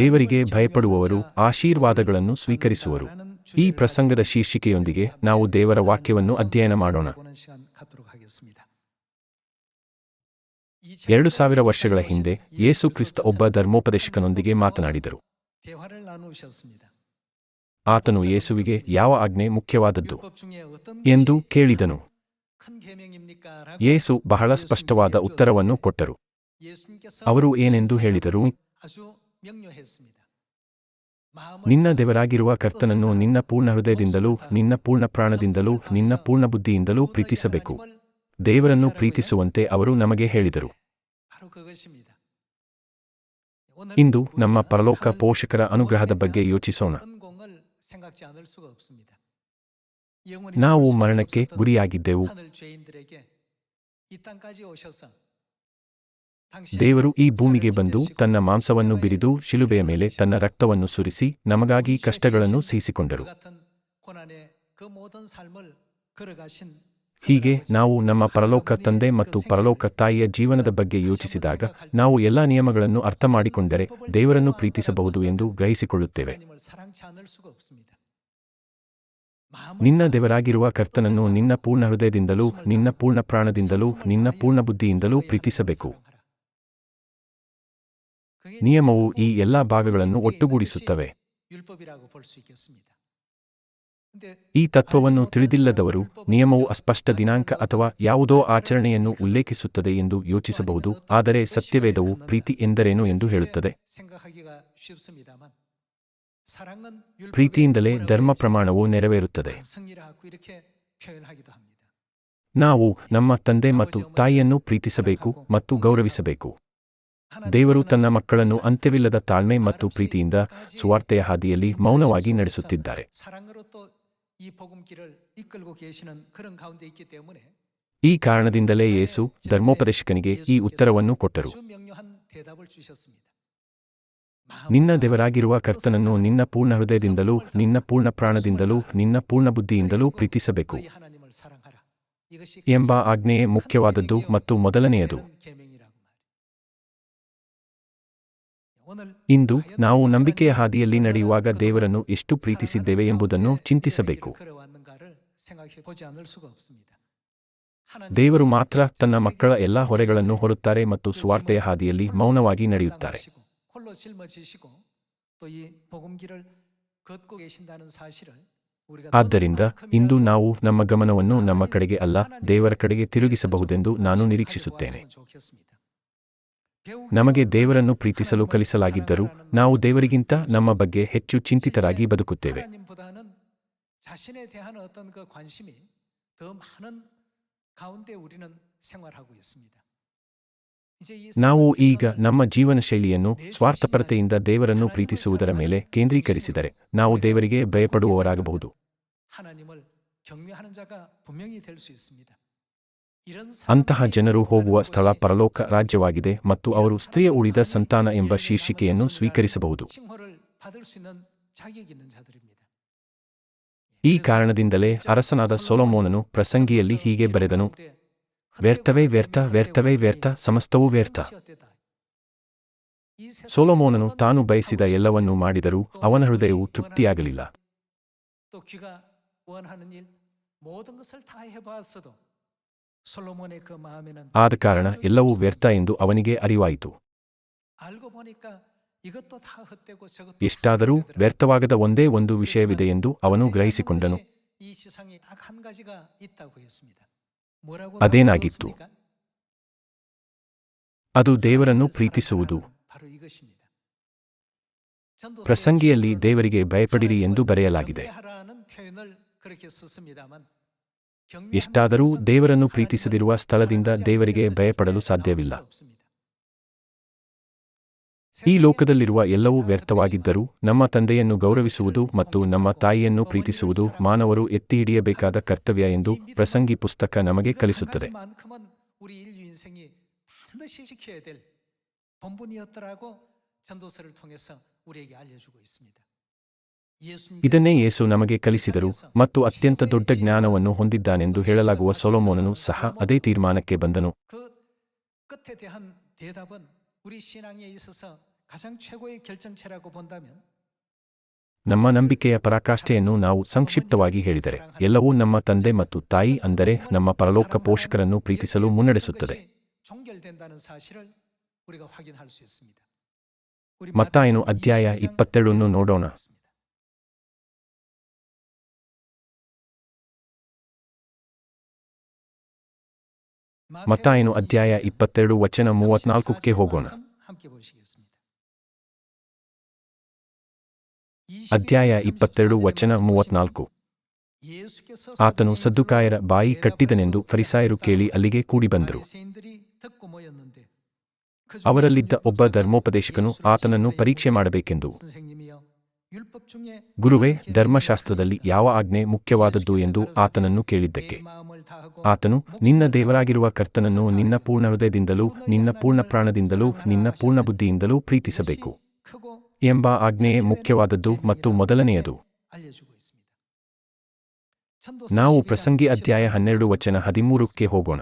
ದೇವರಿಗೆ ಭಯಪಡುವವರು ಆಶೀರ್ವಾದಗಳನ್ನು ಸ್ವೀಕರಿಸುವರು. ಈ ಪ್ರಸಂಗದ ಶೀರ್ಷಿಕೆಯೊಂದಿಗೆ ನಾವು ದೇವರ ವಾಕ್ಯವನ್ನು ಅಧ್ಯಯನ ಮಾಡೋಣ. ಎರಡು ಸಾವಿರ ವರ್ಷಗಳ ಹಿಂದೆ ಯೇಸು ಕ್ರಿಸ್ತ ಒಬ್ಬ ಧರ್ಮೋಪದೇಶಕನೊಂದಿಗೆ ಮಾತನಾಡಿದರು. ಆತನು ಯೇಸುವಿಗೆ ಯಾವ ಆಜ್ಞೆ ಮುಖ್ಯವಾದದ್ದು ಎಂದು ಕೇಳಿದನು. ಯೇಸು ಬಹಳ ಸ್ಪಷ್ಟವಾದ ಉತ್ತರವನ್ನು ಕೊಟ್ಟರು. ಅವರು ಏನೆಂದು ಹೇಳಿದರು? ನಿನ್ನ ದೇವರಾಗಿರುವ ಕರ್ತನನ್ನು ನಿನ್ನ ಪೂರ್ಣ ಹೃದಯದಿಂದಲೂ ನಿನ್ನ ಪೂರ್ಣ ಪ್ರಾಣದಿಂದಲೂ ನಿನ್ನ ಪೂರ್ಣ ಬುದ್ಧಿಯಿಂದಲೂ ಪ್ರೀತಿಸಬೇಕು. ದೇವರನ್ನು ಪ್ರೀತಿಸುವಂತೆ ಅವರು ನಮಗೆ ಹೇಳಿದರು. ಇಂದು ನಮ್ಮ ಪರಲೋಕ ಪೋಷಕರ ಅನುಗ್ರಹದ ಬಗ್ಗೆ ಯೋಚಿಸೋಣ. ನಾವು ಮರಣಕ್ಕೆ ಗುರಿಯಾಗಿದ್ದೆವು. ದೇವರು ಈ ಭೂಮಿಗೆ ಬಂದು ತನ್ನ ಮಾಂಸವನ್ನು ಬಿರಿದು ಶಿಲುಬೆಯ ಮೇಲೆ ತನ್ನ ರಕ್ತವನ್ನು ಸುರಿಸಿ ನಮಗಾಗಿ ಕಷ್ಟಗಳನ್ನು ಸಹಿಸಿಕೊಂಡರು. ಹೀಗೆ ನಾವು ನಮ್ಮ ಪರಲೋಕ ತಂದೆ ಮತ್ತು ಪರಲೋಕ ತಾಯಿಯ ಜೀವನದ ಬಗ್ಗೆ ಯೋಚಿಸಿದಾಗ ನಾವು ಎಲ್ಲ ನಿಯಮಗಳನ್ನು ಅರ್ಥಮಾಡಿಕೊಂಡರೆ ದೇವರನ್ನು ಪ್ರೀತಿಸಬಹುದು ಎಂದು ಗ್ರಹಿಸಿಕೊಳ್ಳುತ್ತೇವೆ. ನಿನ್ನ ದೇವರಾಗಿರುವ ಕರ್ತನನ್ನು ನಿನ್ನ ಪೂರ್ಣ ಹೃದಯದಿಂದಲೂ ನಿನ್ನ ಪೂರ್ಣ ಪ್ರಾಣದಿಂದಲೂ ನಿನ್ನ ಪೂರ್ಣ ಬುದ್ಧಿಯಿಂದಲೂ ಪ್ರೀತಿಸಬೇಕು. ನಿಯಮವು ಈ ಎಲ್ಲಾ ಭಾಗಗಳನ್ನು ಒಟ್ಟುಗೂಡಿಸುತ್ತವೆ. ಈ ತತ್ವವನ್ನು ತಿಳಿದಿಲ್ಲದವರು ನಿಯಮವು ಅಸ್ಪಷ್ಟ ದಿನಾಂಕ ಅಥವಾ ಯಾವುದೋ ಆಚರಣೆಯನ್ನು ಉಲ್ಲೇಖಿಸುತ್ತದೆ ಎಂದು ಯೋಚಿಸಬಹುದು. ಆದರೆ ಸತ್ಯವೇದವು ಪ್ರೀತಿ ಎಂದರೇನು ಎಂದು ಹೇಳುತ್ತದೆ. ಪ್ರೀತಿಯಿಂದಲೇ ಧರ್ಮ ಪ್ರಮಾಣವು ನೆರವೇರುತ್ತದೆ. ನಾವು ನಮ್ಮ ತಂದೆ ಮತ್ತು ತಾಯಿಯನ್ನು ಪ್ರೀತಿಸಬೇಕು ಮತ್ತು ಗೌರವಿಸಬೇಕು. ದೇವರು ತನ್ನ ಮಕ್ಕಳನ್ನು ಅಂತ್ಯವಿಲ್ಲದ ತಾಳ್ಮೆ ಮತ್ತು ಪ್ರೀತಿಯಿಂದ ಸುವಾರ್ತೆಯ ಹಾದಿಯಲ್ಲಿ ಮೌನವಾಗಿ ನಡೆಸುತ್ತಿದ್ದಾರೆ. ಈ ಕಾರಣದಿಂದಲೇ ಯೇಸು ಧರ್ಮೋಪದೇಶಕನಿಗೆ ಈ ಉತ್ತರವನ್ನು ಕೊಟ್ಟರು. ನಿನ್ನ ದೇವರಾಗಿರುವ ಕರ್ತನನ್ನು ನಿನ್ನ ಪೂರ್ಣ ಹೃದಯದಿಂದಲೂ ನಿನ್ನ ಪೂರ್ಣ ಪ್ರಾಣದಿಂದಲೂ ನಿನ್ನ ಪೂರ್ಣ ಬುದ್ಧಿಯಿಂದಲೂ ಪ್ರೀತಿಸಬೇಕು. ಎಂಬ ಆಜ್ಞೆಯೇ ಮುಖ್ಯವಾದದ್ದು ಮತ್ತು ಮೊದಲನೆಯದು. ಇಂದು ನಾವು ನಂಬಿಕೆಯ ಹಾದಿಯಲ್ಲಿ ನಡೆಯುವಾಗ ದೇವರನ್ನು ಎಷ್ಟು ಪ್ರೀತಿಸಿದ್ದೇವೆ ಎಂಬುದನ್ನು ಚಿಂತಿಸಬೇಕು. ದೇವರು ಮಾತ್ರ ತನ್ನ ಮಕ್ಕಳ ಎಲ್ಲಾ ಹೊರೆಗಳನ್ನು ಹೊರುತ್ತಾರೆ ಮತ್ತು ಸ್ವಾರ್ಥೆಯ ಹಾದಿಯಲ್ಲಿ ಮೌನವಾಗಿ ನಡೆಯುತ್ತಾರೆ. ಆದ್ದರಿಂದ ಇಂದು ನಾವು ನಮ್ಮ ಗಮನವನ್ನು ನಮ್ಮ ಕಡೆಗೆ ಅಲ್ಲ ದೇವರ ಕಡೆಗೆ ತಿರುಗಿಸಬಹುದೆಂದು ನಾನು ನಿರೀಕ್ಷಿಸುತ್ತೇನೆ. ನಮಗೆ ದೇವರನ್ನು ಪ್ರೀತಿಸಲು ಕಲಿಸಲಾಗಿದ್ದರೂ ನಾವು ದೇವರಿಗಿಂತ ನಮ್ಮ ಬಗ್ಗೆ ಹೆಚ್ಚು ಚಿಂತಿತರಾಗಿ ಬದುಕುತ್ತೇವೆ. ನಾವು ಈಗ ನಮ್ಮ ಜೀವನ ಶೈಲಿಯನ್ನು ಸ್ವಾರ್ಥಪರತೆಯಿಂದ ದೇವರನ್ನು ಪ್ರೀತಿಸುವುದರ ಮೇಲೆ ಕೇಂದ್ರೀಕರಿಸಿದರೆ ನಾವು ದೇವರಿಗೆ ಭಯಪಡುವವರಾಗಬಹುದು. ಅಂತಹ ಜನರು ಹೋಗುವ ಸ್ಥಳ ಪರಲೋಕ ರಾಜ್ಯವಾಗಿದೆ ಮತ್ತು ಅವರು ಸ್ತ್ರೀಯ ಉಳಿದ ಸಂತಾನ ಎಂಬ ಶೀರ್ಷಿಕೆಯನ್ನು ಸ್ವೀಕರಿಸಬಹುದು. ಈ ಕಾರಣದಿಂದಲೇ ಅರಸನಾದ ಸೋಲೋಮೋನನು ಪ್ರಸಂಗಿಯಲ್ಲಿ ಹೀಗೆ ಬರೆದನು, ವ್ಯರ್ಥವೇ ವ್ಯರ್ಥ ವ್ಯರ್ಥವೇ ವ್ಯರ್ಥ, ಸಮಸ್ತವೂ ವ್ಯರ್ಥ. ಸೋಲೋಮೋನನು ತಾನು ಬಯಸಿದ ಎಲ್ಲವನ್ನೂ ಮಾಡಿದರೂ ಅವನ ಹೃದಯವು ತೃಪ್ತಿಯಾಗಲಿಲ್ಲ. ಆದ ಕಾರಣ ಎಲ್ಲವೂ ವ್ಯರ್ಥ ಎಂದು ಅವನಿಗೆ ಅರಿವಾಯಿತು ಎಷ್ಟಾದರೂ ವ್ಯರ್ಥವಾಗದ ಒಂದೇ ಒಂದು ವಿಷಯವಿದೆ ಎಂದು ಅವನು ಗ್ರಹಿಸಿಕೊಂಡನು ಅದೇನಾಗಿತ್ತು ಅದು ದೇವರನ್ನು ಪ್ರೀತಿಸುವುದು ಪ್ರಸಂಗಿಯಲ್ಲಿ ದೇವರಿಗೆ ಭಯಪಡಿರಿ ಎಂದು ಬರೆಯಲಾಗಿದೆ ಎಷ್ಟಾದರೂ ದೇವರನ್ನು ಪ್ರೀತಿಸದಿರುವ ಸ್ಥಳದಿಂದ ದೇವರಿಗೆ ಭಯಪಡಲು ಸಾಧ್ಯವಿಲ್ಲ. ಈ ಲೋಕದಲ್ಲಿರುವ ಎಲ್ಲವೂ ವ್ಯರ್ಥವಾಗಿದ್ದರೂ ನಮ್ಮ ತಂದೆಯನ್ನು ಗೌರವಿಸುವುದು ಮತ್ತು ನಮ್ಮ ತಾಯಿಯನ್ನು ಪ್ರೀತಿಸುವುದು ಮಾನವರು ಎತ್ತಿ ಹಿಡಿಯಬೇಕಾದ ಕರ್ತವ್ಯ ಎಂದು ಪ್ರಸಂಗಿ ಪುಸ್ತಕ ನಮಗೆ ಕಲಿಸುತ್ತದೆ. ಇದನ್ನೇ ಯೇಸು ನಮಗೆ ಕಲಿಸಿದರು ಮತ್ತು ಅತ್ಯಂತ ದೊಡ್ಡ ಜ್ಞಾನವನ್ನು ಹೊಂದಿದ್ದಾನೆಂದು ಹೇಳಲಾಗುವ ಸೊಲೋಮೋನನು ಸಹ ಅದೇ ತೀರ್ಮಾನಕ್ಕೆ ಬಂದನು. ನಮ್ಮ ನಂಬಿಕೆಯ ಪರಾಕಾಷ್ಠೆಯನ್ನು ನಾವು ಸಂಕ್ಷಿಪ್ತವಾಗಿ ಹೇಳಿದರೆ, ಎಲ್ಲವೂ ನಮ್ಮ ತಂದೆ ಮತ್ತು ತಾಯಿ ಅಂದರೆ ನಮ್ಮ ಪರಲೋಕ ಪೋಷಕರನ್ನು ಪ್ರೀತಿಸಲು ಮುನ್ನಡೆಸುತ್ತದೆ. ಮತ್ತಾಯನು ಅಧ್ಯಾಯ ಇಪ್ಪತ್ತೆರಡನ್ನು ನೋಡೋಣ. ಮತ್ತಾಯನು ಅಧ್ಯಾಯ ಇಪ್ಪತ್ತೆರಡು ವಚನ ಮೂವತ್ನಾಲ್ಕಕ್ಕೆ ಹೋಗೋಣ. ಅಧ್ಯಾಯ ಇಪ್ಪತ್ತೆರಡು ವಚನ ಮೂವತ್ನಾಲ್ಕು. ಆತನು ಸದ್ದುಕಾಯರ ಬಾಯಿ ಕಟ್ಟಿದನೆಂದು ಫರಿಸಾಯರು ಕೇಳಿ ಅಲ್ಲಿಗೆ ಕೂಡಿಬಂದರು ಅವರಲ್ಲಿದ್ದ ಒಬ್ಬ ಧರ್ಮೋಪದೇಶಕನು ಆತನನ್ನು ಪರೀಕ್ಷೆ ಮಾಡಬೇಕೆಂದು. ಗುರುವೇ, ಧರ್ಮಶಾಸ್ತ್ರದಲ್ಲಿ ಯಾವ ಆಜ್ಞೆ ಮುಖ್ಯವಾದದ್ದು ಎಂದು ಆತನನ್ನು ಕೇಳಿದ್ದಕ್ಕೆ. ಆತನು, ನಿನ್ನ ದೇವರಾಗಿರುವ ಕರ್ತನನ್ನು ನಿನ್ನ ಪೂರ್ಣ ಹೃದಯದಿಂದಲೂ, ನಿನ್ನ ಪೂರ್ಣ ಪ್ರಾಣದಿಂದಲೂ, ನಿನ್ನ ಪೂರ್ಣ ಬುದ್ಧಿಯಿಂದಲೂ ಪ್ರೀತಿಸಬೇಕು ಎಂಬ ಆಜ್ಞೆಯೇ ಮುಖ್ಯವಾದದ್ದು ಮತ್ತು ಮೊದಲನೆಯದು. ನಾವು ಪ್ರಸಂಗಿ ಅಧ್ಯಾಯ ಹನ್ನೆರಡು ವಚನ ಹದಿಮೂರಕ್ಕೆ ಹೋಗೋಣ.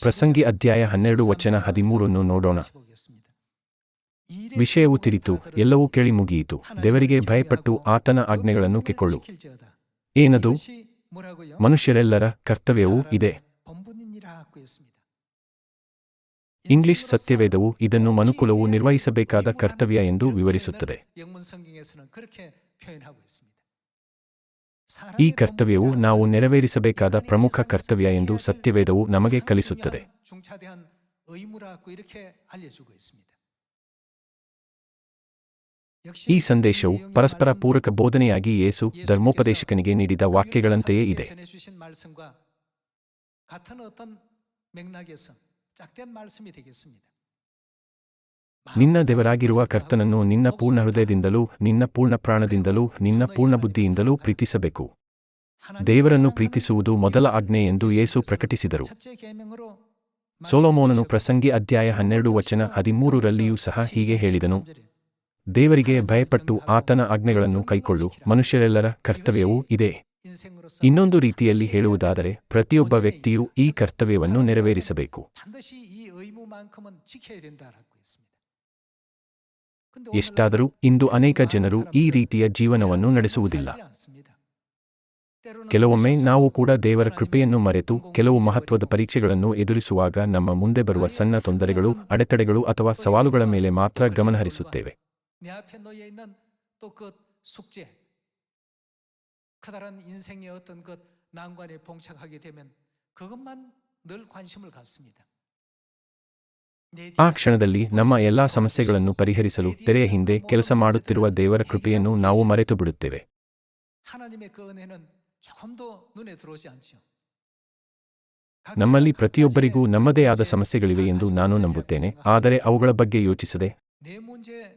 ಪ್ರಸಂಗಿ ಅಧ್ಯಾಯ ಹನ್ನೆರಡು ವಚನ ಹದಿಮೂರನ್ನು ನೋಡೋಣ. ವಿಷಯವು ತಿರಿತು, ಎಲ್ಲವೂ ಕೇಳಿ ಮುಗಿಯಿತು. ದೇವರಿಗೆ ಭಯಪಟ್ಟು ಆತನ ಆಜ್ಞೆಗಳನ್ನು ಕೆಕ್ಕೊಳ್ಳು ಏನದು? ಮನುಷ್ಯರೆಲ್ಲರ ಕರ್ತವ್ಯವೂ ಇದೆ. ಇಂಗ್ಲಿಷ್ ಸತ್ಯವೇದವು ಇದನ್ನು ಮನುಕುಲವು ನಿರ್ವಹಿಸಬೇಕಾದ ಕರ್ತವ್ಯ ಎಂದು ವಿವರಿಸುತ್ತದೆ. ಈ ಕರ್ತವ್ಯವು ನಾವು ನೆರವೇರಿಸಬೇಕಾದ ಪ್ರಮುಖ ಕರ್ತವ್ಯ ಎಂದು ಸತ್ಯವೇದವು ನಮಗೆ ಕಲಿಸುತ್ತದೆ. ಈ ಸಂದೇಶವು ಪರಸ್ಪರ ಪೂರಕ ಬೋಧನೆಯಾಗಿ ಯೇಸು ಧರ್ಮೋಪದೇಶಕನಿಗೆ ನೀಡಿದ ವಾಕ್ಯಗಳಂತೆಯೇ ಇದೆ. ನಿನ್ನ ದೇವರಾಗಿರುವ ಕರ್ತನನ್ನು ನಿನ್ನ ಪೂರ್ಣ ಹೃದಯದಿಂದಲೂ ನಿನ್ನ ಪೂರ್ಣ ಪ್ರಾಣದಿಂದಲೂ ನಿನ್ನ ಪೂರ್ಣ ಬುದ್ಧಿಯಿಂದಲೂ ಪ್ರೀತಿಸಬೇಕು. ದೇವರನ್ನು ಪ್ರೀತಿಸುವುದು ಮೊದಲ ಆಜ್ಞೆ ಎಂದು ಯೇಸು ಪ್ರಕಟಿಸಿದರು. ಸೋಲೋಮೋನನು ಪ್ರಸಂಗಿ ಅಧ್ಯಾಯ ಹನ್ನೆರಡು ವಚನ ಹದಿಮೂರರಲ್ಲಿಯೂ ಸಹ ಹೀಗೆ ಹೇಳಿದನು. ದೇವರಿಗೆ ಭಯಪಟ್ಟು ಆತನ ಆಜ್ಞೆಗಳನ್ನು ಕೈಕೊಳ್ಳು. ಮನುಷ್ಯರೆಲ್ಲರ ಕರ್ತವ್ಯವೂ ಇದೆ. ಇನ್ನೊಂದು ರೀತಿಯಲ್ಲಿ ಹೇಳುವುದಾದರೆ, ಪ್ರತಿಯೊಬ್ಬ ವ್ಯಕ್ತಿಯು ಈ ಕರ್ತವ್ಯವನ್ನು ನೆರವೇರಿಸಬೇಕು. ಎಷ್ಟಾದರೂ ಇಂದು ಅನೇಕ ಜನರು ಈ ರೀತಿಯ ಜೀವನವನ್ನು ನಡೆಸುವುದಿಲ್ಲ. ಕೆಲವೊಮ್ಮೆ ನಾವು ಕೂಡ ದೇವರ ಕೃಪೆಯನ್ನು ಮರೆತು ಕೆಲವು ಮಹತ್ವದ ಪರೀಕ್ಷೆಗಳನ್ನು ಎದುರಿಸುವಾಗ ನಮ್ಮ ಮುಂದೆ ಬರುವ ಸಣ್ಣ ತೊಂದರೆಗಳು, ಅಡೆತಡೆಗಳು ಅಥವಾ ಸವಾಲುಗಳ ಮೇಲೆ ಮಾತ್ರ ಗಮನಹರಿಸುತ್ತೇವೆ. 내 앞에 놓여 있는 또 그 숙제, 커다란 인생의 어떤 것 난관에 봉착하게 되면 그것만 늘 관심을 갖습니다. 내 ಆ 뒤에서 ಕ್ಷಣದಲ್ಲಿ ನಮ್ಮ ಎಲ್ಲಾ ಸಮಸ್ಯೆಗಳನ್ನು ಪರಿಹರಿಸಲು ತೆರೆಯ ಹಿಂದೆ ಕೆಲಸ ಮಾಡುತ್ತಿರುವ ದೇವರ ಕೃಪೆಯನ್ನು ನಾವು ಮರೆತು ಬಿಡುತ್ತೇವೆ 하나님의 그 은혜는 조금도 눈에 들어오지 않죠. ನಮ್ಮಲ್ಲಿ ಪ್ರತಿಯೊಬ್ಬರಿಗೂ ನಮ್ಮದೇ ಆದ ಸಮಸ್ಯೆಗಳಿವೆ ಎಂದು ನಾನು ನಂಬುತ್ತೇನೆ ಆದರೆ ಅವುಗಳ ಬಗ್ಗೆ ಯೋಚಿಸದೆ 내 문제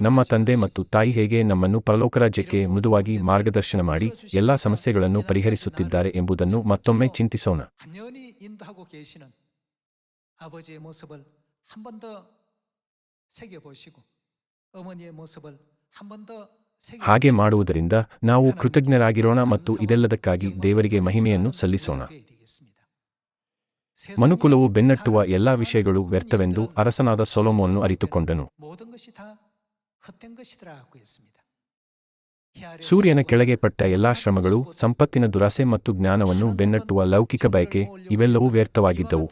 ನಮ್ಮ ತಂದೆ ಮತ್ತು ತಾಯಿ ಹೇಗೆ ನಮ್ಮನ್ನು ಪರಲೋಕ ರಾಜ್ಯಕ್ಕೆ ಮೃದುವಾಗಿ ಮಾರ್ಗದರ್ಶನ ಮಾಡಿ ಎಲ್ಲಾ ಸಮಸ್ಯೆಗಳನ್ನು ಪರಿಹರಿಸುತ್ತಿದ್ದಾರೆ ಎಂಬುದನ್ನು ಮತ್ತೊಮ್ಮೆ ಚಿಂತಿಸೋಣ. ಹಾಗೆ ಮಾಡುವುದರಿಂದ ನಾವು ಕೃತಜ್ಞರಾಗಿರೋಣ ಮತ್ತು ಇದೆಲ್ಲದಕ್ಕಾಗಿ ದೇವರಿಗೆ ಮಹಿಮೆಯನ್ನು ಸಲ್ಲಿಸೋಣ. ಮನುಕುಲವು ಬೆನ್ನಟ್ಟುವ ಎಲ್ಲಾ ವಿಷಯಗಳು ವ್ಯರ್ಥವೆಂದು ಅರಸನಾದ ಸೊಲೋಮೋನ್ನು ಅರಿತುಕೊಂಡನು. ಸೂರ್ಯನ ಕೆಳಗೆ ಪಟ್ಟ ಎಲ್ಲಾ ಶ್ರಮಗಳು ಸಂಪತ್ತಿನ ದುರಾಸೆ ಮತ್ತು ಜ್ಞಾನವನ್ನು ಬೆನ್ನಟ್ಟುವ ಲೌಕಿಕ ಬಯಕೆ ಇವೆಲ್ಲವೂ ವ್ಯರ್ಥವಾಗಿದ್ದವು.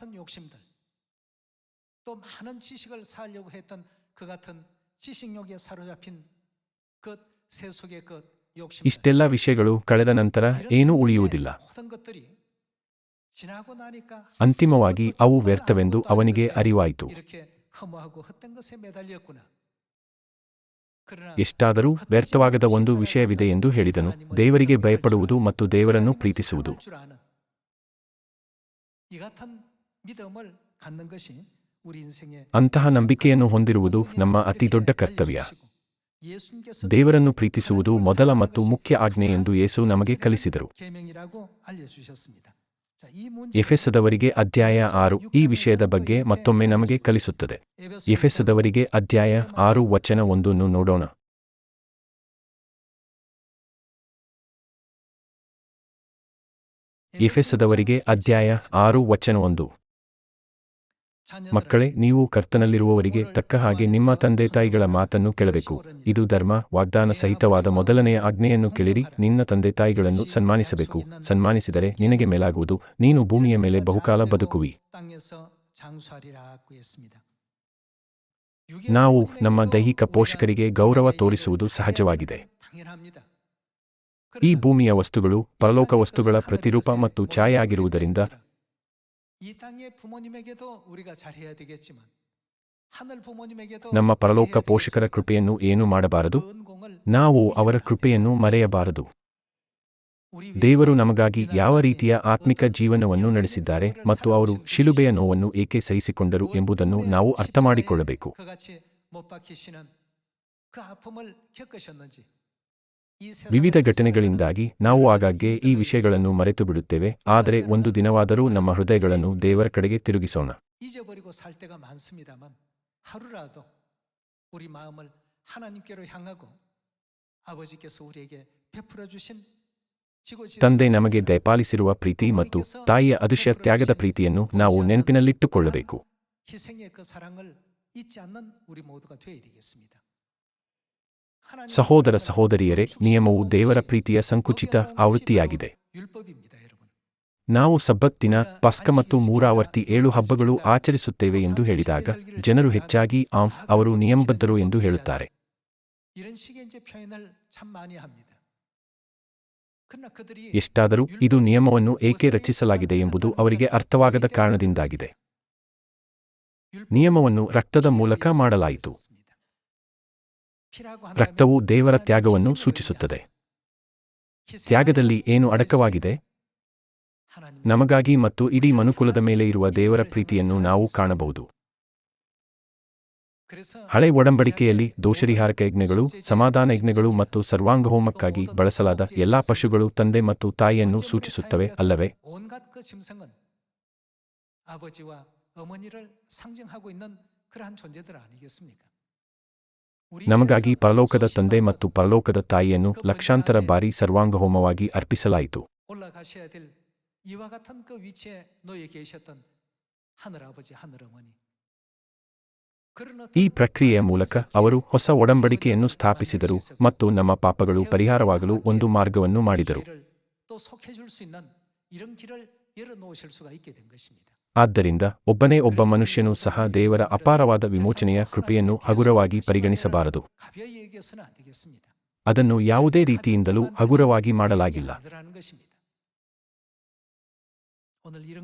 ಇಷ್ಟೆಲ್ಲ ವಿಷಯಗಳು ಕಳೆದ ನಂತರ ಏನೂ ಉಳಿಯುವುದಿಲ್ಲ. ಅಂತಿಮವಾಗಿ ಅವು ವ್ಯರ್ಥವೆಂದು ಅವನಿಗೆ ಅರಿವಾಯಿತು. ಎಷ್ಟಾದರೂ ವ್ಯರ್ಥವಾಗದ ಒಂದು ವಿಷಯವಿದೆ ಎಂದು ಹೇಳಿದನು. ದೇವರಿಗೆ ಭಯಪಡುವುದು ಮತ್ತು ದೇವರನ್ನು ಪ್ರೀತಿಸುವುದು. ಅಂತಹ ನಂಬಿಕೆಯನ್ನು ಹೊಂದಿರುವುದು ನಮ್ಮ ಅತಿದೊಡ್ಡ ಕರ್ತವ್ಯ. ದೇವರನ್ನು ಪ್ರೀತಿಸುವುದು ಮೊದಲ ಮತ್ತು ಮುಖ್ಯ ಆಜ್ಞೆ ಎಂದು ಯೇಸು ನಮಗೆ ಕಲಿಸಿದರು. ಎಫೆಸದವರಿಗೆ ಅಧ್ಯಾಯ ಆರು ಈ ವಿಷಯದ ಬಗ್ಗೆ ಮತ್ತೊಮ್ಮೆ ನಮಗೆ ಕಲಿಸುತ್ತದೆ. ಎಫೆಸದವರಿಗೆ ಅಧ್ಯಾಯ ಆರು ವಚನ ಒಂದನ್ನು ನೋಡೋಣ. ಎಫೆಸದವರಿಗೆ ಅಧ್ಯಾಯ ಆರು ವಚನ ಒಂದು. ಮಕ್ಕಳೇ, ನೀವು ಕರ್ತನಲ್ಲಿರುವವರಿಗೆ ತಕ್ಕ ಹಾಗೆ ನಿಮ್ಮ ತಂದೆ ತಾಯಿಗಳ ಮಾತನ್ನು ಕೇಳಬೇಕು. ಇದು ಧರ್ಮ, ವಾಗ್ದಾನ ಸಹಿತವಾದ ಮೊದಲನೆಯ ಆಜ್ಞೆಯನ್ನು ಕೇಳಿರಿ, ನಿನ್ನ ತಂದೆ ತಾಯಿಗಳನ್ನು ಸನ್ಮಾನಿಸಬೇಕು. ಸನ್ಮಾನಿಸಿದರೆ ನಿನಗೆ ಮೇಲಾಗುವುದು, ನೀನು ಭೂಮಿಯ ಮೇಲೆ ಬಹುಕಾಲ ಬದುಕುವಿ. ನಾವು ನಮ್ಮ ದೈಹಿಕ ಪೋಷಕರಿಗೆ ಗೌರವ ತೋರಿಸುವುದು ಸಹಜವಾಗಿದೆ. ಈ ಭೂಮಿಯ ವಸ್ತುಗಳು ಪರಲೋಕ ವಸ್ತುಗಳ ಪ್ರತಿರೂಪ ಮತ್ತು ಛಾಯೆ ಆಗಿರುವುದರಿಂದ ನಮ್ಮ ಪರಲೋಕ ಪೋಷಕರ ಕೃಪೆಯನ್ನು ಏನು ಮಾಡಬಾರದು. ನಾವು ಅವರ ಕೃಪೆಯನ್ನು ಮರೆಯಬಾರದು. ದೇವರು ನಮಗಾಗಿ ಯಾವ ರೀತಿಯ ಆತ್ಮಿಕ ಜೀವನವನ್ನು ನಡೆಸಿದ್ದಾರೆ ಮತ್ತು ಅವರು ಶಿಲುಬೆಯ ನೋವನ್ನು ಏಕೆ ಸಹಿಸಿಕೊಂಡರು ಎಂಬುದನ್ನು ನಾವು ಅರ್ಥ ಅರ್ಥಮಾಡಿಕೊಳ್ಳಬೇಕು ವಿವಿಧ ಘಟನೆಗಳಿಂದಾಗಿ ನಾವು ಆಗಾಗ್ಗೆ ಈ ವಿಷಯಗಳನ್ನು ಮರೆತು ಬಿಡುತ್ತೇವೆ ಆದರೆ ಒಂದು ದಿನವಾದರೂ ನಮ್ಮ ಹೃದಯಗಳನ್ನು ದೇವರ ಕಡೆಗೆ ತಿರುಗಿಸೋಣ. ತಂದೆ ನಮಗೆ ದಯಪಾಲಿಸಿರುವ ಪ್ರೀತಿ ಮತ್ತು ತಾಯಿಯ ಅದೃಶ್ಯ ತ್ಯಾಗದ ಪ್ರೀತಿಯನ್ನು ನಾವು ನೆನಪಿನಲ್ಲಿಟ್ಟುಕೊಳ್ಳಬೇಕು. ಸಹೋದರ ಸಹೋದರಿಯರೇ, ನಿಯಮವು ದೇವರ ಪ್ರೀತಿಯ ಸಂಕುಚಿತ ಆವೃತ್ತಿಯಾಗಿದೆ. ನಾವು ಸಬ್ಬತ್ತಿನ ಪಸ್ಕ ಮತ್ತು ಮೂರಾವರ್ತಿ ಏಳು ಹಬ್ಬಗಳು ಆಚರಿಸುತ್ತೇವೆ ಎಂದು ಹೇಳಿದಾಗ ಜನರು ಹೆಚ್ಚಾಗಿ ಆಂ, ಅವರು ನಿಯಮಬದ್ಧರು ಎಂದು ಹೇಳುತ್ತಾರೆ. ಎಷ್ಟಾದರೂ ಇದು ನಿಯಮವನ್ನು ಏಕೆ ರಚಿಸಲಾಗಿದೆ ಎಂಬುದು ಅವರಿಗೆ ಅರ್ಥವಾಗದ ಕಾರಣದಿಂದಾಗಿದೆ. ನಿಯಮವನ್ನು ರಕ್ತದ ಮೂಲಕ ಮಾಡಲಾಯಿತು. ರಕ್ತವು ದೇವರ ತ್ಯಾಗವನ್ನು ಸೂಚಿಸುತ್ತದೆ ತ್ಯಾಗದಲ್ಲಿ ಏನು ಅಡಕವಾಗಿದೆ ನಮಗಾಗಿ ಮತ್ತು ಇಡೀ ಮನುಕುಲದ ಮೇಲೆ ಇರುವ ದೇವರ ಪ್ರೀತಿಯನ್ನು ನಾವು ಕಾಣಬಹುದು ಹಳೆ ಒಡಂಬಡಿಕೆಯಲ್ಲಿ ದೋಷರಿಹಾರಕ ಯಜ್ಞಗಳು ಸಮಾಧಾನ ಯಜ್ಞಗಳು ಮತ್ತು ಸರ್ವಾಂಗಹೋಮಕ್ಕಾಗಿ ಬಳಸಲಾದ ಎಲ್ಲಾ ಪಶುಗಳು ತಂದೆ ಮತ್ತು ತಾಯಿಯನ್ನು ಸೂಚಿಸುತ್ತವೆ ಅಲ್ಲವೇ 온갖 그 짐승은 아버지와 어머니를 상징하고 있는 그러한 존재들 아니겠습니까? ನಮಗಾಗಿ ಪರಲೋಕದ ತಂದೆ ಮತ್ತು ಪರಲೋಕದ ತಾಯಿಯನ್ನು ಲಕ್ಷಾಂತರ ಬಾರಿ ಸರ್ವಾಂಗಹೋಮವಾಗಿ ಅರ್ಪಿಸಲಾಯಿತು. ಈ ಪ್ರಕ್ರಿಯೆಯ ಮೂಲಕ ಅವರು ಹೊಸ ಒಡಂಬಡಿಕೆಯನ್ನು ಸ್ಥಾಪಿಸಿದರು ಮತ್ತು ನಮ್ಮ ಪಾಪಗಳು ಪರಿಹಾರವಾಗಲು ಒಂದು ಮಾರ್ಗವನ್ನು ಮಾಡಿದರು. ಆದ್ದರಿಂದ ಒಬ್ಬನೇ ಒಬ್ಬ ಮನುಷ್ಯನು ಸಹ ದೇವರ ಅಪಾರವಾದ ವಿಮೋಚನೆಯ ಕೃಪೆಯನ್ನು ಹಗುರವಾಗಿ ಪರಿಗಣಿಸಬಾರದು. ಅದನ್ನು ಯಾವುದೇ ರೀತಿಯಿಂದಲೂ ಹಗುರವಾಗಿ ಮಾಡಲಾಗಿಲ್ಲ.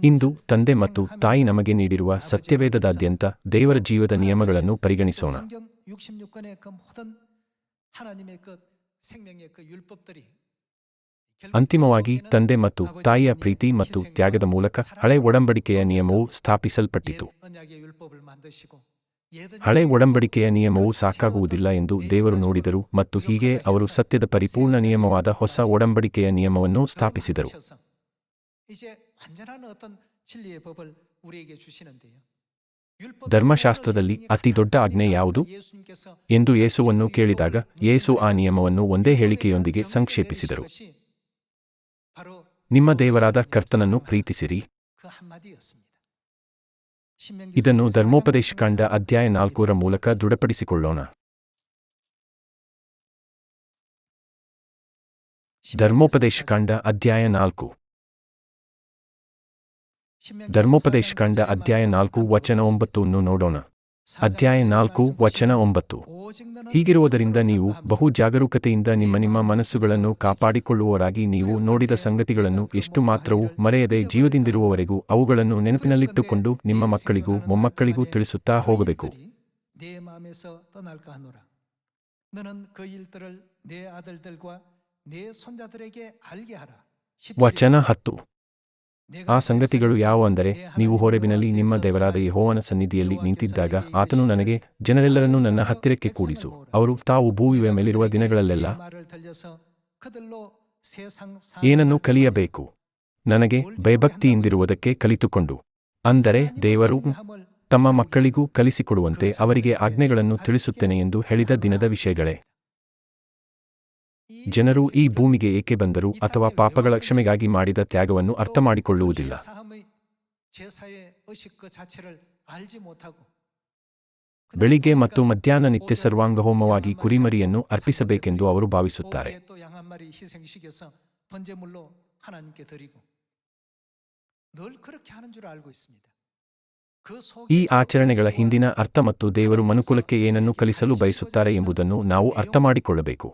ಇಂದು ತಂದೆ ಮತ್ತು ತಾಯಿ ನಮಗೆ ನೀಡಿರುವ ಸತ್ಯವೇದದಾದ್ಯಂತ ದೇವರ ಜೀವದ ನಿಯಮಗಳನ್ನು ಪರಿಗಣಿಸೋಣ. ಅಂತಿಮವಾಗಿ ತಂದೆ ಮತ್ತು ತಾಯಿಯ ಪ್ರೀತಿ ಮತ್ತು ತ್ಯಾಗದ ಮೂಲಕ ಹಳೆ ಒಡಂಬಡಿಕೆಯ ನಿಯಮವು ಸ್ಥಾಪಿಸಲ್ಪಟ್ಟಿತು. ಹಳೆ ಒಡಂಬಡಿಕೆಯ ನಿಯಮವು ಸಾಕಾಗುವುದಿಲ್ಲ ಎಂದು ದೇವರು ನೋಡಿದರು ಮತ್ತು ಹೀಗೆ ಅವರು ಸತ್ಯದ ಪರಿಪೂರ್ಣ ನಿಯಮವಾದ ಹೊಸ ಒಡಂಬಡಿಕೆಯ ನಿಯಮವನ್ನು ಸ್ಥಾಪಿಸಿದರು. ಧರ್ಮಶಾಸ್ತ್ರದಲ್ಲಿ ಅತಿ ದೊಡ್ಡ ಆಜ್ಞೆ ಯಾವುದು? ಎಂದು ಯೇಸುವನ್ನು ಕೇಳಿದಾಗ ಯೇಸು ಆ ನಿಯಮವನ್ನು ಒಂದೇ ಹೇಳಿಕೆಯೊಂದಿಗೆ ಸಂಕ್ಷೇಪಿಸಿದರು. ನಿಮ್ಮ ದೇವರಾದ ಕರ್ತನನ್ನು ಪ್ರೀತಿಸಿರಿ. ಇದನ್ನು ಧರ್ಮೋಪದೇಶಕಾಂಡ ಅಧ್ಯಾಯ ನಾಲ್ಕೂರ ಮೂಲಕ ದೃಢಪಡಿಸಿಕೊಳ್ಳೋಣ. ಧರ್ಮೋಪದೇಶ ಕಂಡ ಅಧ್ಯಾಯ ನಾಲ್ಕು. ಧರ್ಮೋಪದೇಶಕಾಂಡ ಅಧ್ಯಾಯ ನಾಲ್ಕು, ವಚನ ಒಂಬತ್ತು ನೋಡೋಣ. ಅಧ್ಯಾಯ ನಾಲ್ಕು, ವಚನ ಒಂಬತ್ತು. ಹೀಗಿರುವುದರಿಂದ ನೀವು ಬಹು ಜಾಗರೂಕತೆಯಿಂದ ನಿಮ್ಮ ನಿಮ್ಮ ಮನಸ್ಸುಗಳನ್ನು ಕಾಪಾಡಿಕೊಳ್ಳುವವರಾಗಿ ನೀವು ನೋಡಿದ ಸಂಗತಿಗಳನ್ನು ಎಷ್ಟು ಮಾತ್ರವೂ ಮರೆಯದೆ ಜೀವದಿಂದಿರುವವರೆಗೂ ಅವುಗಳನ್ನು ನೆನಪಿನಲ್ಲಿಟ್ಟುಕೊಂಡು ನಿಮ್ಮ ಮಕ್ಕಳಿಗೂ ಮೊಮ್ಮಕ್ಕಳಿಗೂ ತಿಳಿಸುತ್ತಾ ಹೋಗಬೇಕು. ವಚನ ಹತ್ತು. ಆ ಸಂಗತಿಗಳು ಯಾವುವೆಂದರೆ ನೀವು ಹೊರಬಿನಲ್ಲಿ ನಿಮ್ಮ ದೇವರಾದ ಯಹೋವನ ಸನ್ನಿಧಿಯಲ್ಲಿ ನಿಂತಿದ್ದಾಗ ಆತನು ನನಗೆ, ಜನರೆಲ್ಲರನ್ನೂ ನನ್ನ ಹತ್ತಿರಕ್ಕೆ ಕೂಡಿಸು. ಅವರು ತಾವು ಭೂವಿಯ ಮೇಲಿರುವ ದಿನಗಳಲ್ಲೆಲ್ಲ ಏನನ್ನು ಕಲಿಯಬೇಕು? ನನಗೆ ಭಯಭಕ್ತಿಯಿಂದಿರುವುದಕ್ಕೆ ಕಲಿತುಕೊಂಡು. ಅಂದರೆ ದೇವರು ತಮ್ಮ ಮಕ್ಕಳಿಗೂ ಕಲಿಸಿಕೊಡುವಂತೆ ಅವರಿಗೆ ಆಜ್ಞೆಗಳನ್ನು ತಿಳಿಸುತ್ತೇನೆ ಎಂದು ಹೇಳಿದ ದಿನದ ವಿಷಯಗಳೇ. ಜನರು ಈ ಭೂಮಿಗೆ ಏಕೆ ಬಂದರು ಅಥವಾ ಪಾಪಗಳ ಕ್ಷಮೆಗಾಗಿ ಮಾಡಿದ ತ್ಯಾಗವನ್ನು ಅರ್ಥ ಮಾಡಿಕೊಳ್ಳುವುದಿಲ್ಲ ಬೆಳಿಗ್ಗೆ ಮತ್ತು ಮಧ್ಯಾಹ್ನ ನಿತ್ಯ ಸರ್ವಾಂಗ ಹೋಮವಾಗಿ ಕುರಿಮರಿಯನ್ನು ಅರ್ಪಿಸಬೇಕೆಂದು ಅವರು ಭಾವಿಸುತ್ತಾರೆ. ಈ ಆಚರಣೆಗಳ ಹಿಂದಿನ ಅರ್ಥ ಮತ್ತು ದೇವರು ಮನುಕುಲಕ್ಕೆ ಏನನ್ನು ಕಲಿಸಲು ಬಯಸುತ್ತಾರೆ ಎಂಬುದನ್ನು ನಾವು ಅರ್ಥ ಮಾಡಿಕೊಳ್ಳಬೇಕು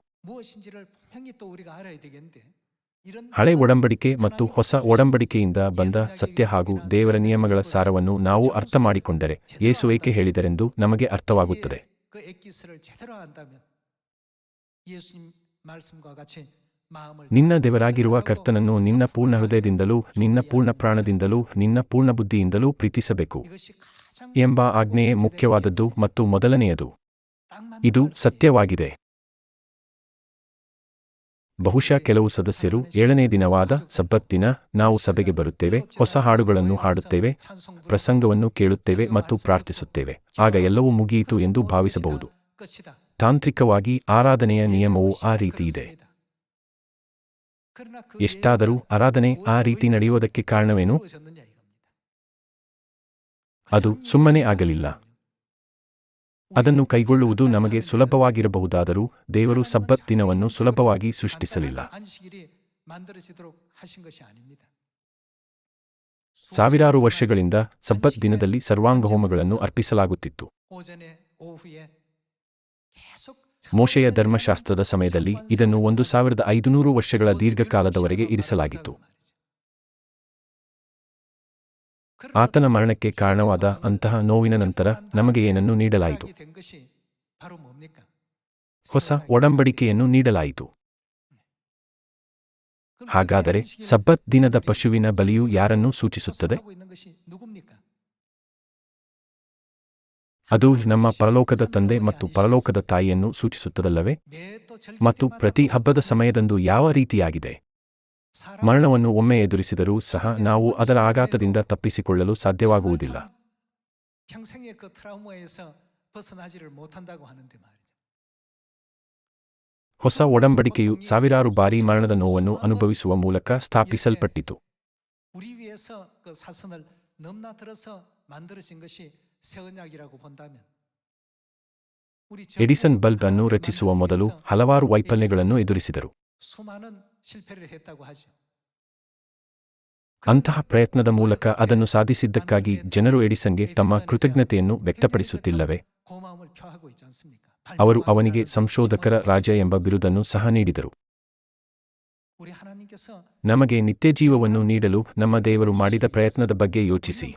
ಹಳೆ ಒಡಂಬಡಿಕೆ ಮತ್ತು ಹೊಸ ಒಡಂಬಡಿಕೆಯಿಂದ ಬಂದ ಸತ್ಯ ಹಾಗೂ ದೇವರ ನಿಯಮಗಳ ಸಾರವನ್ನು ನಾವು ಅರ್ಥ ಮಾಡಿಕೊಂಡರೆ ಏಸು ಏಕೆ ಹೇಳಿದರೆಂದು ನಮಗೆ ಅರ್ಥವಾಗುತ್ತದೆ. ನಿನ್ನ ದೇವರಾಗಿರುವ ಕರ್ತನನ್ನು ನಿನ್ನ ಪೂರ್ಣ ಹೃದಯದಿಂದಲೂ ನಿನ್ನ ಪೂರ್ಣ ಪ್ರಾಣದಿಂದಲೂ ನಿನ್ನ ಪೂರ್ಣ ಬುದ್ಧಿಯಿಂದಲೂ ಪ್ರೀತಿಸಬೇಕು ಎಂಬ ಆಜ್ಞೆಯೇ ಮುಖ್ಯವಾದದ್ದು ಮತ್ತು ಮೊದಲನೆಯದು. ಇದು ಸತ್ಯವಾಗಿದೆ. ಬಹುಶಃ ಕೆಲವು ಸದಸ್ಯರು ಏಳನೇ ದಿನವಾದ ಸಬ್ಬತ್ತಿನ ನಾವು ಸಭೆಗೆ ಬರುತ್ತೇವೆ, ಹೊಸ ಹಾಡುಗಳನ್ನು ಹಾಡುತ್ತೇವೆ, ಪ್ರಸಂಗವನ್ನು ಕೇಳುತ್ತೇವೆ ಮತ್ತು ಪ್ರಾರ್ಥಿಸುತ್ತೇವೆ. ಆಗ ಎಲ್ಲವೂ ಮುಗಿಯಿತು ಎಂದು ಭಾವಿಸಬಹುದು. ತಾಂತ್ರಿಕವಾಗಿ ಆರಾಧನೆಯ ನಿಯಮವು ಆ ರೀತಿ ಇದೆ. ಎಷ್ಟಾದರೂ ಆರಾಧನೆ ಆ ರೀತಿ ನಡೆಯುವುದಕ್ಕೆ ಕಾರಣವೇನು? ಅದು ಸುಮ್ಮನೆ ಆಗಲಿಲ್ಲ. ಅದನ್ನು ಕೈಗೊಳ್ಳುವುದು ನಮಗೆ ಸುಲಭವಾಗಿರಬಹುದಾದರೂ ದೇವರು ಸಬ್ಬತ್ ದಿನವನ್ನು ಸುಲಭವಾಗಿ ಸೃಷ್ಟಿಸಲಿಲ್ಲ. ಸಾವಿರಾರು ವರ್ಷಗಳಿಂದ ಸಬ್ಬತ್ ದಿನದಲ್ಲಿ ಸರ್ವಾಂಗ ಹೋಮಗಳನ್ನು ಅರ್ಪಿಸಲಾಗುತ್ತಿತ್ತು. ಮೋಶೆಯ ಧರ್ಮಶಾಸ್ತ್ರದ ಸಮಯದಲ್ಲಿ ಇದನ್ನು ಒಂದು ಸಾವಿರದ ಐದುನೂರು ವರ್ಷಗಳ ದೀರ್ಘಕಾಲದವರೆಗೆ ಇರಿಸಲಾಗಿತ್ತು. ಆತನ ಮರಣಕ್ಕೆ ಕಾರಣವಾದ ಅಂತಹ ನೋವಿನ ನಂತರ ನಮಗೆ ಏನನ್ನು ನೀಡಲಾಯಿತು? ಹೊಸ ಒಡಂಬಡಿಕೆಯನ್ನು ನೀಡಲಾಯಿತು. ಹಾಗಾದರೆ ಸಬ್ಬತ್ ದಿನದ ಪಶುವಿನ ಬಲಿಯು ಯಾರನ್ನು ಸೂಚಿಸುತ್ತದೆ? ಅದು ನಮ್ಮ ಪರಲೋಕದ ತಂದೆ ಮತ್ತು ಪರಲೋಕದ ತಾಯಿಯನ್ನು ಸೂಚಿಸುತ್ತದಲ್ಲವೇ? ಮತ್ತು ಪ್ರತಿ ಹಬ್ಬದ ಸಮಯದಂದು ಯಾವ ರೀತಿಯಾಗಿದೆ? ಮರಣವನ್ನು ಒಮ್ಮೆ ಎದುರಿಸಿದರೂ ಸಹ ನಾವು ಅದರ ಆಘಾತದಿಂದ ತಪ್ಪಿಸಿಕೊಳ್ಳಲು ಸಾಧ್ಯವಾಗುವುದಿಲ್ಲ. ಹೊಸ ಒಡಂಬಡಿಕೆಯು ಸಾವಿರಾರು ಬಾರಿ ಮರಣದ ನೋವನ್ನು ಅನುಭವಿಸುವ ಮೂಲಕ ಸ್ಥಾಪಿಸಲ್ಪಟ್ಟಿತು. ಎಡಿಸನ್ ಬಲ್ಬ್ ಅನ್ನು ರಚಿಸುವ ಮೊದಲು ಹಲವಾರು ವೈಫಲ್ಯಗಳನ್ನು ಎದುರಿಸಿದರು. ಅಂತಹ ಪ್ರಯತ್ನದ ಮೂಲಕ ಅದನ್ನು ಸಾಧಿಸಿದ್ದಕ್ಕಾಗಿ ಜನರು ಎಡಿಸನ್ಗೆ ತಮ್ಮ ಕೃತಜ್ಞತೆಯನ್ನು ವ್ಯಕ್ತಪಡಿಸುತ್ತಿಲ್ಲವೆ. ಅವರು ಅವನಿಗೆ ಸಂಶೋಧಕರ ರಾಜ ಎಂಬ ಬಿರುದನ್ನು ಸಹ ನೀಡಿದರು. ನಮಗೆ ನಿತ್ಯ ಜೀವವನ್ನು ನೀಡಲು ನಮ್ಮ ದೇವರು ಮಾಡಿದ ಪ್ರಯತ್ನದ ಬಗ್ಗೆ ಯೋಚಿಸಿ.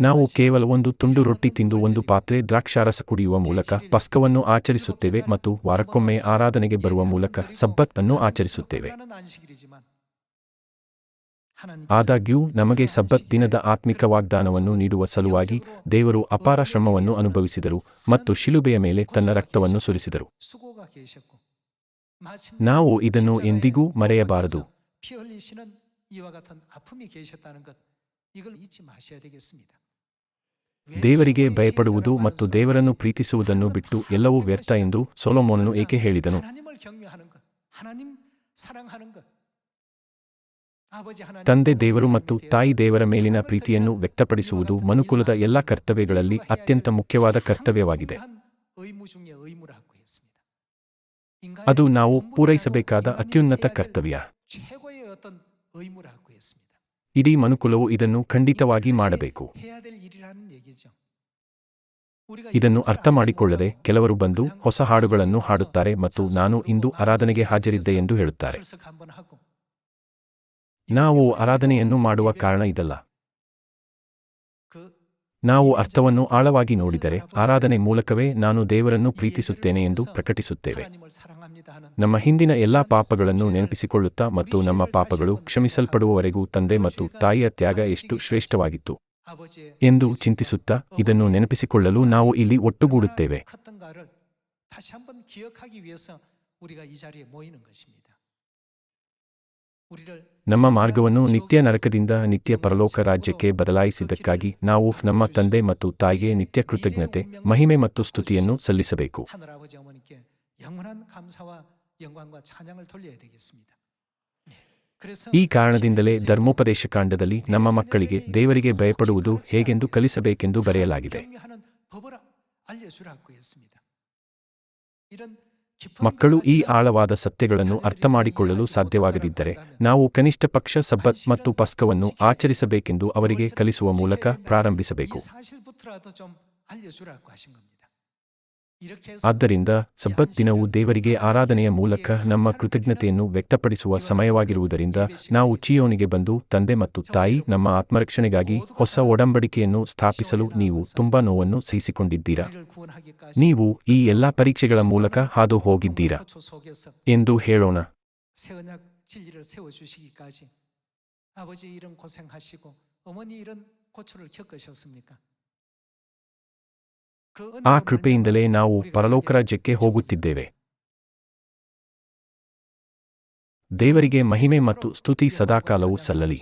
ನಾವು ಕೇವಲ ಒಂದು ತುಂಡು ರೊಟ್ಟಿ ತಿಂದು ಒಂದು ಪಾತ್ರೆ ದ್ರಾಕ್ಷಾರಸ ಕುಡಿಯುವ ಮೂಲಕ ಪಸ್ಕವನ್ನು ಆಚರಿಸುತ್ತೇವೆ ಮತ್ತು ವಾರಕ್ಕೊಮ್ಮೆ ಆರಾಧನೆಗೆ ಬರುವ ಮೂಲಕ ಸಬ್ಬತ್ ಅನ್ನು ಆಚರಿಸುತ್ತೇವೆ. ಆದಾಗ್ಯೂ, ನಮಗೆ ಸಬ್ಬತ್ ದಿನದ ಆತ್ಮಿಕ ವಾಗ್ದಾನವನ್ನು ನೀಡುವ ಸಲುವಾಗಿ ದೇವರು ಅಪಾರ ಶ್ರಮವನ್ನು ಅನುಭವಿಸಿದರು ಮತ್ತು ಶಿಲುಬೆಯ ಮೇಲೆ ತನ್ನ ರಕ್ತವನ್ನು ಸುರಿಸಿದರು. ನಾವು ಇದನ್ನು ಎಂದಿಗೂ ಮರೆಯಬಾರದು. ದೇವರಿಗೆ ಭಯಪಡುವುದು ಮತ್ತು ದೇವರನ್ನು ಪ್ರೀತಿಸುವುದನ್ನು ಬಿಟ್ಟು ಎಲ್ಲವೂ ವ್ಯರ್ಥ ಎಂದು ಸೊಲೋಮೋನನು ಏಕೆ ಹೇಳಿದನು? ತಂದೆ ದೇವರು ಮತ್ತು ತಾಯಿ ದೇವರ ಮೇಲಿನ ಪ್ರೀತಿಯನ್ನು ವ್ಯಕ್ತಪಡಿಸುವುದು ಮನುಕುಲದ ಎಲ್ಲ ಕರ್ತವ್ಯಗಳಲ್ಲಿ ಅತ್ಯಂತ ಮುಖ್ಯವಾದ ಕರ್ತವ್ಯವಾಗಿದೆ. ಅದು ನಾವು ಪೂರೈಸಬೇಕಾದ ಅತ್ಯುನ್ನತ ಕರ್ತವ್ಯ. ಇಡೀ ಮನುಕುಲವು ಇದನ್ನು ಖಂಡಿತವಾಗಿ ಮಾಡಬೇಕು. ಇದನ್ನು ಅರ್ಥ ಮಾಡಿಕೊಳ್ಳದೆ ಕೆಲವರು ಬಂದು ಹೊಸ ಹಾಡುಗಳನ್ನು ಹಾಡುತ್ತಾರೆ ಮತ್ತು ನಾನು ಇಂದು ಆರಾಧನೆಗೆ ಹಾಜರಿದ್ದೆ ಎಂದು ಹೇಳುತ್ತಾರೆ. ನಾವು ಆರಾಧನೆಯನ್ನು ಮಾಡುವ ಕಾರಣ ಇದಲ್ಲ. ನಾವು ಅರ್ಥವನ್ನು ಆಳವಾಗಿ ನೋಡಿದರೆ ಆರಾಧನೆ ಮೂಲಕವೇ ನಾನು ದೇವರನ್ನು ಪ್ರೀತಿಸುತ್ತೇನೆ ಎಂದು ಪ್ರಕಟಿಸುತ್ತೇವೆ. ನಮ್ಮ ಹಿಂದಿನ ಎಲ್ಲಾ ಪಾಪಗಳನ್ನು ನೆನಪಿಸಿಕೊಳ್ಳುತ್ತಾ ಮತ್ತು ನಮ್ಮ ಪಾಪಗಳು ಕ್ಷಮಿಸಲ್ಪಡುವವರೆಗೂ ತಂದೆ ಮತ್ತು ತಾಯಿಯ ತ್ಯಾಗ ಎಷ್ಟು ಶ್ರೇಷ್ಠವಾಗಿತ್ತು ಎಂದು ಚಿಂತಿಸುತ್ತಾ ಇದನ್ನು ನೆನಪಿಸಿಕೊಳ್ಳಲು ನಾವು ಇಲ್ಲಿ ಒಟ್ಟುಗೂಡುತ್ತೇವೆ. ನಮ್ಮ ಮಾರ್ಗವನ್ನು ನಿತ್ಯ ನರಕದಿಂದ ನಿತ್ಯ ಪರಲೋಕ ರಾಜ್ಯಕ್ಕೆ ಬದಲಾಯಿಸಿದ್ದಕ್ಕಾಗಿ ನಾವು ನಮ್ಮ ತಂದೆ ಮತ್ತು ತಾಯಿಗೆ ನಿತ್ಯ ಕೃತಜ್ಞತೆ ಮಹಿಮೆ ಮತ್ತು ಸ್ತುತಿಯನ್ನು ಸಲ್ಲಿಸಬೇಕು. ಈ ಕಾರಣದಿಂದಲೇ ಧರ್ಮೋಪದೇಶ ಕಾಂಡದಲ್ಲಿ ನಮ್ಮ ಮಕ್ಕಳಿಗೆ ದೇವರಿಗೆ ಭಯಪಡುವುದು ಹೇಗೆಂದು ಕಲಿಸಬೇಕೆಂದು ಬರೆಯಲಾಗಿದೆ. ಮಕ್ಕಳು ಈ ಆಳವಾದ ಸತ್ಯಗಳನ್ನು ಅರ್ಥಮಾಡಿಕೊಳ್ಳಲು ಸಾಧ್ಯವಾಗದಿದ್ದರೆ ನಾವು ಕನಿಷ್ಠ ಪಕ್ಷ ಸಬ್ಬತ್ ಮತ್ತು ಪಸ್ಕವನ್ನು ಆಚರಿಸಬೇಕೆಂದು ಅವರಿಗೆ ಕಲಿಸುವ ಮೂಲಕ ಪ್ರಾರಂಭಿಸಬೇಕು. ಆದ್ದರಿಂದ ಸಬ್ಬತ್ ದಿನವು ದೇವರಿಗೆ ಆರಾಧನೆಯ ಮೂಲಕ ನಮ್ಮ ಕೃತಜ್ಞತೆಯನ್ನು ವ್ಯಕ್ತಪಡಿಸುವ ಸಮಯವಾಗಿರುವುದರಿಂದ ನಾವು ಚಿಯೋನಿಗೆ ಬಂದು ತಂದೆ ಮತ್ತು ತಾಯಿ ನಮ್ಮ ಆತ್ಮರಕ್ಷಣೆಗಾಗಿ ಹೊಸ ಒಡಂಬಡಿಕೆಯನ್ನು ಸ್ಥಾಪಿಸಲು ನೀವು ತುಂಬಾ ನೋವನ್ನು ಸಹಿಸಿಕೊಂಡಿದ್ದೀರಾ? ನೀವು ಈ ಎಲ್ಲಾ ಪರೀಕ್ಷೆಗಳ ಮೂಲಕ ಹಾದು ಹೋಗಿದ್ದೀರಾ? ಎಂದು ಹೇಳೋಣ. ಆ ಕೃಪೆಯಿಂದಲೇ ನಾವು ಪರಲೋಕ ರಾಜ್ಯಕ್ಕೆ ಹೋಗುತ್ತಿದ್ದೇವೆ. ದೇವರಿಗೆ ಮಹಿಮೆ ಮತ್ತು ಸ್ತುತಿ ಸದಾಕಾಲವೂ ಸಲ್ಲಲಿ.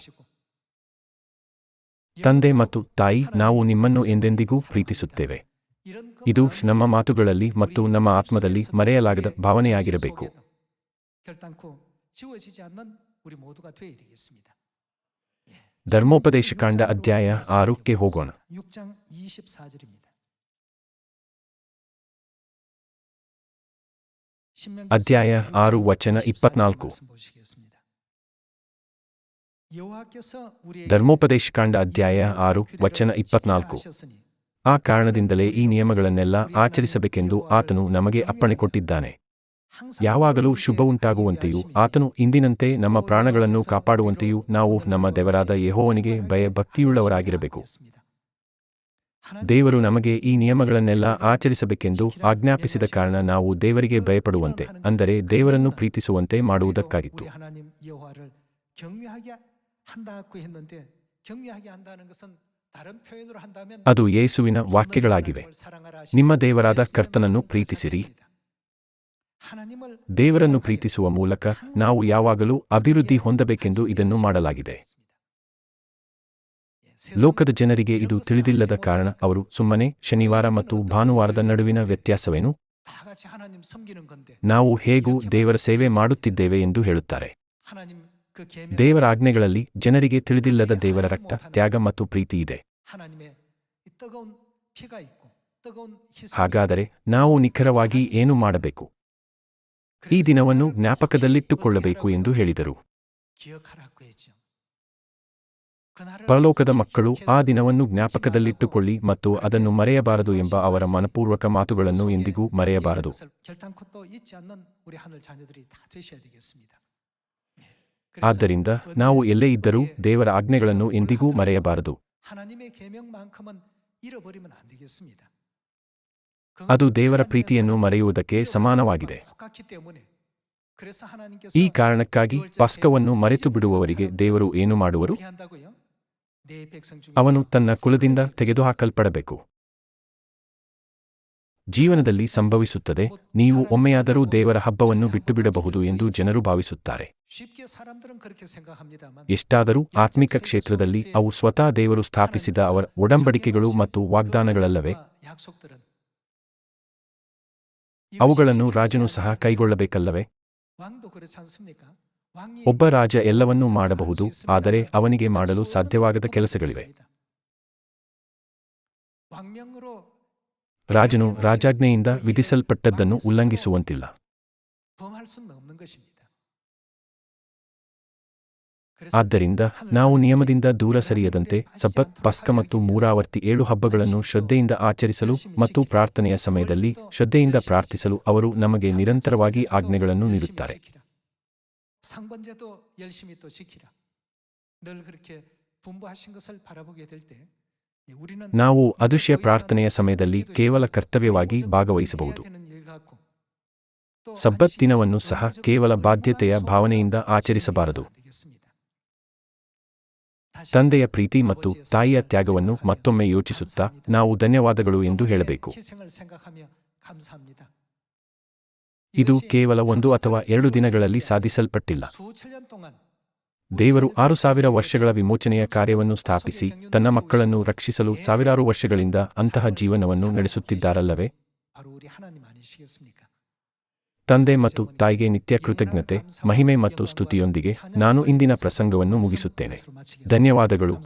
ತಂದೆ ಮತ್ತು ತಾಯಿ, ನಾವು ನಿಮ್ಮನ್ನು ಎಂದೆಂದಿಗೂ ಪ್ರೀತಿಸುತ್ತೇವೆ. ಇದು ನಮ್ಮ ಮಾತುಗಳಲ್ಲಿ ಮತ್ತು ನಮ್ಮ ಆತ್ಮದಲ್ಲಿ ಮರೆಯಲಾಗದ ಭಾವನೆಯಾಗಿರಬೇಕು. ಧರ್ಮೋಪದೇಶ ಕಾಂಡ ಅಧ್ಯಾಯ ಆರಕ್ಕೆ ಹೋಗೋಣ. ಅಧ್ಯಾಯ ಆರು ವಚನ ಇಪ್ಪತ್ನಾಲ್ಕು. ಧರ್ಮೋಪದೇಶಕಾಂಡ ಅಧ್ಯಾಯ ಆರು ವಚನ ಇಪ್ಪತ್ನಾಲ್ಕು. ಆ ಕಾರಣದಿಂದಲೇ ಈ ನಿಯಮಗಳನ್ನೆಲ್ಲ ಆಚರಿಸಬೇಕೆಂದು ಆತನು ನಮಗೆ ಅಪ್ಪಣೆ ಕೊಟ್ಟಿದ್ದಾನೆ. ಯಾವಾಗಲೂ ಶುಭವುಂಟಾಗುವಂತೆಯೂ ಆತನು ಇಂದಿನಂತೆ ನಮ್ಮ ಪ್ರಾಣಗಳನ್ನು ಕಾಪಾಡುವಂತೆಯೂ ನಾವು ನಮ್ಮ ದೇವರಾದ ಯೆಹೋವನಿಗೆ ಭಯ ಭಕ್ತಿಯುಳ್ಳವರಾಗಿರಬೇಕು ದೇವರು ನಮಗೆ ಈ ನಿಯಮಗಳನ್ನೆಲ್ಲ ಆಚರಿಸಬೇಕೆಂದು ಆಜ್ಞಾಪಿಸಿದ ಕಾರಣ ನಾವು ದೇವರಿಗೆ ಭಯಪಡುವಂತೆ, ಅಂದರೆ ದೇವರನ್ನು ಪ್ರೀತಿಸುವಂತೆ ಮಾಡುವುದಕ್ಕಾಗಿತ್ತು. ಅದು ಯೇಸುವಿನ ವಾಕ್ಯಗಳಾಗಿವೆ. ನಿಮ್ಮ ದೇವರಾದ ಕರ್ತನನ್ನು ಪ್ರೀತಿಸಿರಿ. ದೇವರನ್ನು ಪ್ರೀತಿಸುವ ಮೂಲಕ ನಾವು ಯಾವಾಗಲೂ ಅಭಿವೃದ್ಧಿ ಹೊಂದಬೇಕೆಂದು ಇದನ್ನು ಮಾಡಲಾಗಿದೆ. ಲೋಕದ ಜನರಿಗೆ ಇದು ತಿಳಿದಿಲ್ಲದ ಕಾರಣ ಅವರು ಸುಮ್ಮನೆ ಶನಿವಾರ ಮತ್ತು ಭಾನುವಾರದ ನಡುವಿನ ವ್ಯತ್ಯಾಸವೇನು? ನಾವು ಹೇಗೂ ದೇವರ ಸೇವೆ ಮಾಡುತ್ತಿದ್ದೇವೆ ಎಂದು ಹೇಳುತ್ತಾರೆ. ದೇವರ ಆಜ್ಞೆಗಳಲ್ಲಿ ಜನರಿಗೆ ತಿಳಿದಿಲ್ಲದ ದೇವರ ರಕ್ತ, ತ್ಯಾಗ ಮತ್ತು ಪ್ರೀತಿ ಇದೆ. ಹಾಗಾದರೆ ನಾವು ನಿಖರವಾಗಿ ಏನು ಮಾಡಬೇಕು? ಈ ದಿನವನ್ನು ಜ್ಞಾಪಕದಲ್ಲಿಟ್ಟುಕೊಳ್ಳಬೇಕು ಎಂದು ಹೇಳಿದರು. ಪರಲೋಕದ ಮಕ್ಕಳು ಆ ದಿನವನ್ನು ಜ್ಞಾಪಕದಲ್ಲಿಟ್ಟುಕೊಳ್ಳಿ ಮತ್ತು ಅದನ್ನು ಮರೆಯಬಾರದು ಎಂಬ ಅವರ ಮನಪೂರ್ವಕ ಮಾತುಗಳನ್ನು ಎಂದಿಗೂ ಮರೆಯಬಾರದು. ಆದ್ದರಿಂದ ನಾವು ಎಲ್ಲೇ ಇದ್ದರೂ ದೇವರ ಆಜ್ಞೆಗಳನ್ನು ಎಂದಿಗೂ ಮರೆಯಬಾರದು. ಅದು ದೇವರ ಪ್ರೀತಿಯನ್ನು ಮರೆಯುವುದಕ್ಕೆ ಸಮಾನವಾಗಿದೆ. ಈ ಕಾರಣಕ್ಕಾಗಿ ಪಾಸ್ಕವನ್ನು ಮರೆತು ಬಿಡುವವರಿಗೆ ದೇವರು ಏನು ಮಾಡುವರು? ಅವನು ತನ್ನ ಕುಲದಿಂದ ತೆಗೆದುಹಾಕಲ್ಪಡಬೇಕು. ಜೀವನದಲ್ಲಿ ಸಂಭವಿಸುತ್ತದೆ, ನೀವು ಒಮ್ಮೆಯಾದರೂ ದೇವರ ಹಬ್ಬವನ್ನು ಬಿಟ್ಟುಬಿಡಬಹುದು ಎಂದು ಜನರು ಭಾವಿಸುತ್ತಾರೆ. ಎಷ್ಟಾದರೂ ಆತ್ಮಿಕ ಕ್ಷೇತ್ರದಲ್ಲಿ ಅವು ಸ್ವತಃ ದೇವರು ಸ್ಥಾಪಿಸಿದ ಅವರ ಒಡಂಬಡಿಕೆಗಳು ಮತ್ತು ವಾಗ್ದಾನಗಳಲ್ಲವೇ? ಅವುಗಳನ್ನು ರಾಜನು ಸಹ ಕೈಗೊಳ್ಳಬೇಕಲ್ಲವೇ? ಒಬ್ಬ ರಾಜ ಎಲ್ಲವನ್ನೂ ಮಾಡಬಹುದು, ಆದರೆ ಅವನಿಗೆ ಮಾಡಲು ಸಾಧ್ಯವಾಗದ ಕೆಲಸಗಳಿವೆ. ರಾಜನು ರಾಜಾಜ್ಞೆಯಿಂದ ವಿಧಿಸಲ್ಪಟ್ಟದ್ದನ್ನು ಉಲ್ಲಂಘಿಸುವಂತಿಲ್ಲ. ಆದ್ದರಿಂದ ನಾವು ನಿಯಮದಿಂದ ದೂರ ಸರಿಯದಂತೆ ಸಬ್ಬತ್, ಪಸ್ಕ ಮತ್ತು ಮೂರಾವರ್ತಿ ಏಳು ಹಬ್ಬಗಳನ್ನು ಶ್ರದ್ಧೆಯಿಂದ ಆಚರಿಸಲು ಮತ್ತು ಪ್ರಾರ್ಥನೆಯ ಸಮಯದಲ್ಲಿ ಶ್ರದ್ಧೆಯಿಂದ ಪ್ರಾರ್ಥಿಸಲು ಅವರು ನಮಗೆ ನಿರಂತರವಾಗಿ ಆಜ್ಞೆಗಳನ್ನು ನೀಡುತ್ತಾರೆ. 상번제도 열심히 또 지키라. 늘 그렇게 분부하신 것을 바라보게 될 때 우리는 ನಾವು ಅದೃಶ್ಯ ಪ್ರಾರ್ಥನೆಯ ಸಮಯದಲ್ಲಿ ಕೇವಲ ಕರ್ತವ್ಯವಾಗಿ ಭಾಗವಹಿಸಬಹುದು ಸಬ್ಬತ್ ದಿನವನ್ನು ಸಹ ಕೇವಲ ಬಾಧ್ಯತೆಯ ಭಾವನೆಯಿಂದ ಆಚರಿಸಬಾರದು ತಂದೆಯ ಪ್ರೀತಿ ಮತ್ತು ತಾಯಿಯ ತ್ಯಾಗವನ್ನು ಮತ್ತೊಮ್ಮೆ ಯೋಚಿಸುತ್ತಾ ನಾವು ಧನ್ಯವಾದಗಳು ಎಂದು ಹೇಳಬೇಕು ಇದು ಕೇವಲ ಒಂದು ಅಥವಾ ಎರಡು ದಿನಗಳಲ್ಲಿ ಸಾಧಿಸಲ್ಪಟ್ಟಿಲ್ಲ. ದೇವರು ಆರು ಸಾವಿರ ವರ್ಷಗಳ ವಿಮೋಚನೆಯ ಕಾರ್ಯವನ್ನು ಸ್ಥಾಪಿಸಿ ತನ್ನ ಮಕ್ಕಳನ್ನು ರಕ್ಷಿಸಲು ಸಾವಿರಾರು ವರ್ಷಗಳಿಂದ ಅಂತಹ ಜೀವನವನ್ನು ನಡೆಸುತ್ತಿದ್ದಾರಲ್ಲವೇ? ತಂದೆ ಮತ್ತು ತಾಯಿಗೆ ನಿತ್ಯ ಕೃತಜ್ಞತೆ, ಮಹಿಮೆ ಮತ್ತು ಸ್ತುತಿಯೊಂದಿಗೆ ನಾನು ಇಂದಿನ ಪ್ರಸಂಗವನ್ನು ಮುಗಿಸುತ್ತೇನೆ. ಧನ್ಯವಾದಗಳು.